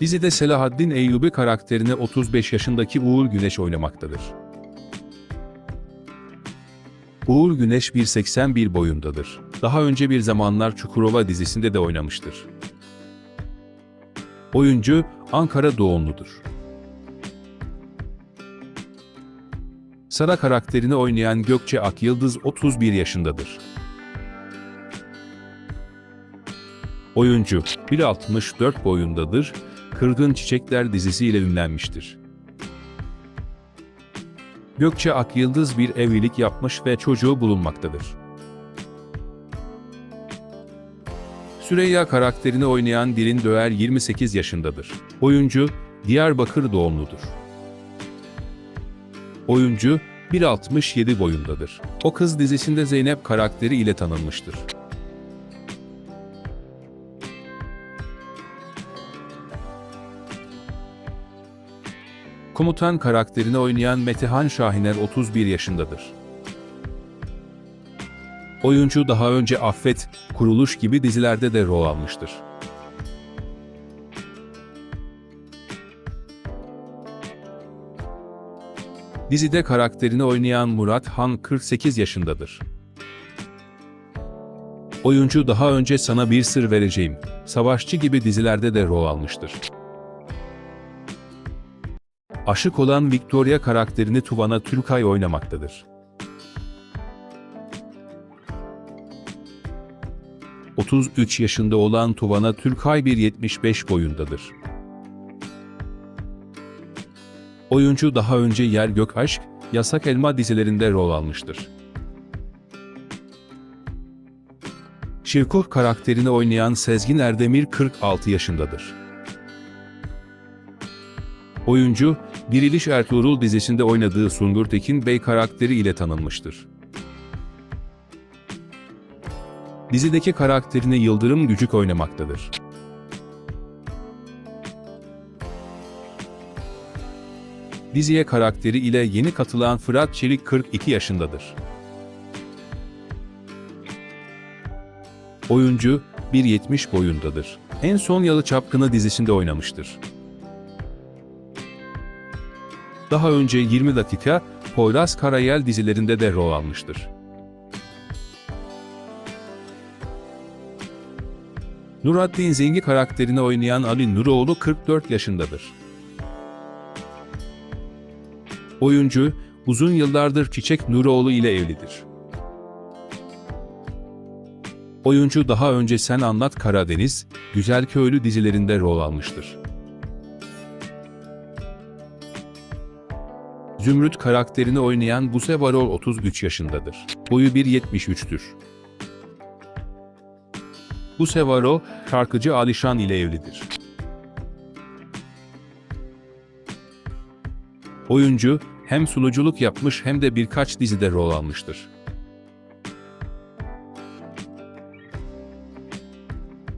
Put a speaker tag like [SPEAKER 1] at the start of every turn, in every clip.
[SPEAKER 1] Dizide Selahaddin Eyyubi karakterini 35 yaşındaki Uğur Güneş oynamaktadır. Uğur Güneş 1.81 boyundadır. Daha önce bir zamanlar Çukurova dizisinde de oynamıştır. Oyuncu Ankara doğumludur. Sara karakterini oynayan Gökçe Akyıldız 31 yaşındadır. Oyuncu 1.64 boyundadır, Kırgın Çiçekler dizisiyle ünlenmiştir. Gökçe Akyıldız bir evlilik yapmış ve çocuğu bulunmaktadır. Süreyya karakterini oynayan Dilin Döğer 28 yaşındadır. Oyuncu Diyarbakır doğumludur. Oyuncu 1.67 boyundadır. O Kız dizisinde Zeynep karakteri ile tanınmıştır. Komutan karakterini oynayan Metehan Şahiner 31 yaşındadır. Oyuncu daha önce Affet, Kuruluş gibi dizilerde de rol almıştır. Dizide karakterini oynayan Murat Han 48 yaşındadır. Oyuncu daha önce Sana Bir Sır Vereceğim, Savaşçı gibi dizilerde de rol almıştır. Aşık olan Victoria karakterini Tuvana Türkay oynamaktadır. ...33 yaşında olan Tuvana Türkay 1.75 boyundadır. Oyuncu daha önce Yer Gök Aşk, Yasak Elma dizilerinde rol almıştır. Şirkuh karakterini oynayan Sezgin Erdemir 46 yaşındadır. Oyuncu, Diriliş Ertuğrul dizisinde oynadığı Sungur Tekin Bey karakteri ile tanınmıştır. Dizideki karakterini Yıldırım Gücük oynamaktadır. Diziye karakteri ile yeni katılan Fırat Çelik 42 yaşındadır. Oyuncu, 1.70 boyundadır. En son Yalı Çapkını dizisinde oynamıştır. Daha önce 20 dakika, Poyraz Karayel dizilerinde de rol almıştır. Nurattin Zengi karakterini oynayan Ali Nuroğlu 44 yaşındadır. Oyuncu, uzun yıllardır Çiçek Nuroğlu ile evlidir. Oyuncu daha önce Sen Anlat Karadeniz, Güzel Köylü dizilerinde rol almıştır. Zümrüt karakterini oynayan Buse Varol 33 yaşındadır. Boyu 1.73'tür. Buse Varol, şarkıcı Alişan ile evlidir. Oyuncu, hem sunuculuk yapmış hem de birkaç dizide rol almıştır.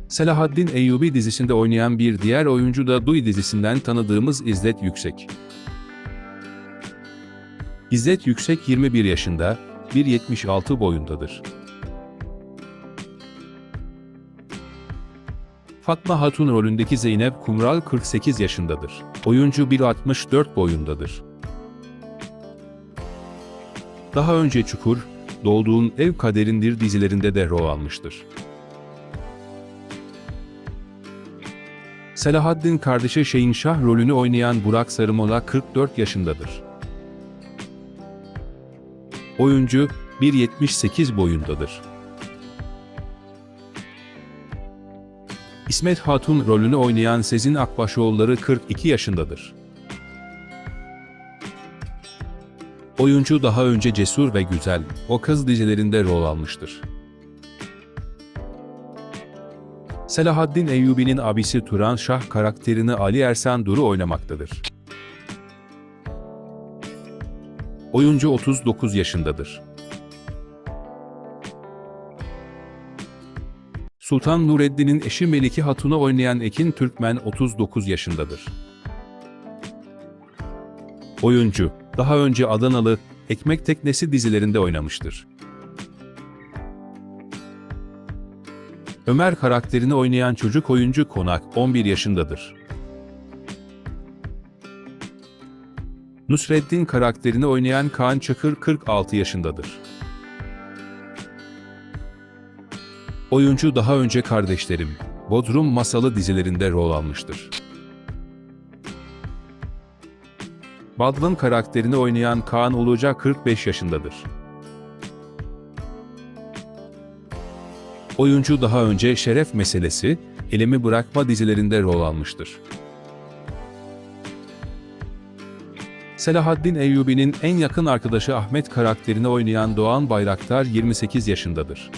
[SPEAKER 1] Selahaddin Eyyubi dizisinde oynayan bir diğer oyuncu da Duy dizisinden tanıdığımız İzzet Yüksek. İzzet Yüksek 21 yaşında, 1.76 boyundadır. Fatma Hatun rolündeki Zeynep Kumral 48 yaşındadır. Oyuncu 1.64 boyundadır. Daha önce Çukur, Doğduğun Ev Kaderindir dizilerinde de rol almıştır. Selahaddin kardeşi Şeyin Şah rolünü oynayan Burak Sarımola 44 yaşındadır. Oyuncu 1.78 boyundadır. İsmet Hatun rolünü oynayan Sezin Akbaşoğulları 42 yaşındadır. Oyuncu daha önce Cesur ve Güzel, O Kız dizilerinde rol almıştır. Selahaddin Eyyubi'nin abisi Turan Şah karakterini Ali Ersan Duru oynamaktadır. Oyuncu 39 yaşındadır. Sultan Nureddin'in eşi Melike Hatun'u oynayan Ekin Türkmen 39 yaşındadır. Oyuncu, daha önce Adanalı, Ekmek Teknesi dizilerinde oynamıştır. Ömer karakterini oynayan çocuk oyuncu Konak 11 yaşındadır. Nusreddin karakterini oynayan Kaan Çakır 46 yaşındadır. Oyuncu daha önce Kardeşlerim, Bodrum Masalı dizilerinde rol almıştır. Badlın karakterini oynayan Kaan Uluca 45 yaşındadır. Oyuncu daha önce Şeref Meselesi, Elimi Bırakma dizilerinde rol almıştır. Selahaddin Eyyubi'nin en yakın arkadaşı Ahmet karakterini oynayan Doğan Bayraktar 28 yaşındadır.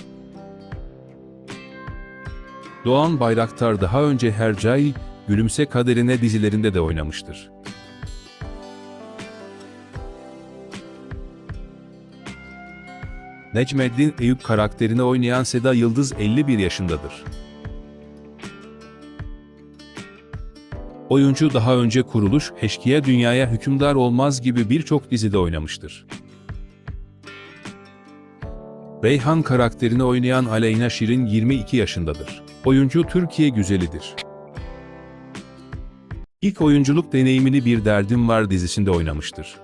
[SPEAKER 1] Doğan Bayraktar daha önce Hercai, Gülümse Kaderine dizilerinde de oynamıştır. Necmeddin Eyüp karakterini oynayan Seda Yıldız 51 yaşındadır. Oyuncu daha önce Kuruluş, Eşkıya Dünyaya Hükümdar Olmaz gibi birçok dizide oynamıştır. Reyhan karakterini oynayan Aleyna Şirin 22 yaşındadır. Oyuncu Türkiye güzelidir. İlk oyunculuk deneyimini Bir Derdim Var dizisinde oynamıştır.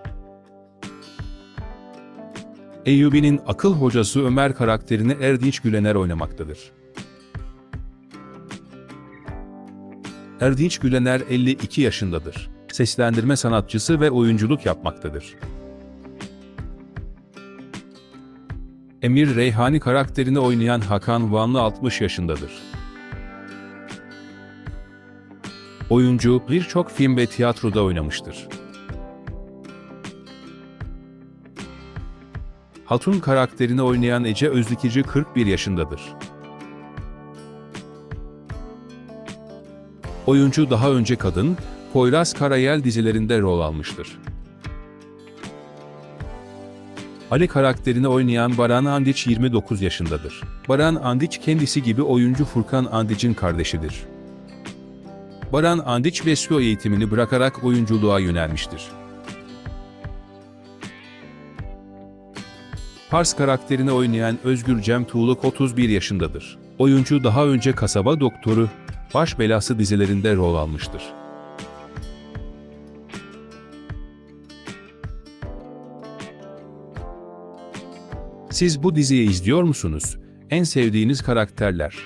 [SPEAKER 1] Eyyubi'nin akıl hocası Ömer karakterini Erdinç Gülener oynamaktadır. Erdinç Gülener 52 yaşındadır. Seslendirme sanatçısı ve oyunculuk yapmaktadır. Emir Reyhani karakterini oynayan Hakan Vanlı 60 yaşındadır. Oyuncu birçok film ve tiyatroda oynamıştır. Hatun karakterini oynayan Ece Özdikici 41 yaşındadır. Oyuncu daha önce Kadın, Poyraz Karayel dizilerinde rol almıştır. Ali karakterini oynayan Baran Andiç 29 yaşındadır. Baran Andiç kendisi gibi oyuncu Furkan Andiç'in kardeşidir. Baran Andiç Veslo eğitimini bırakarak oyunculuğa yönelmiştir. Pars karakterini oynayan Özgür Cem Tuğluk 31 yaşındadır. Oyuncu daha önce Kasaba Doktoru, Baş Belası dizilerinde rol almıştır. Siz bu diziyi izliyor musunuz? En sevdiğiniz karakterler,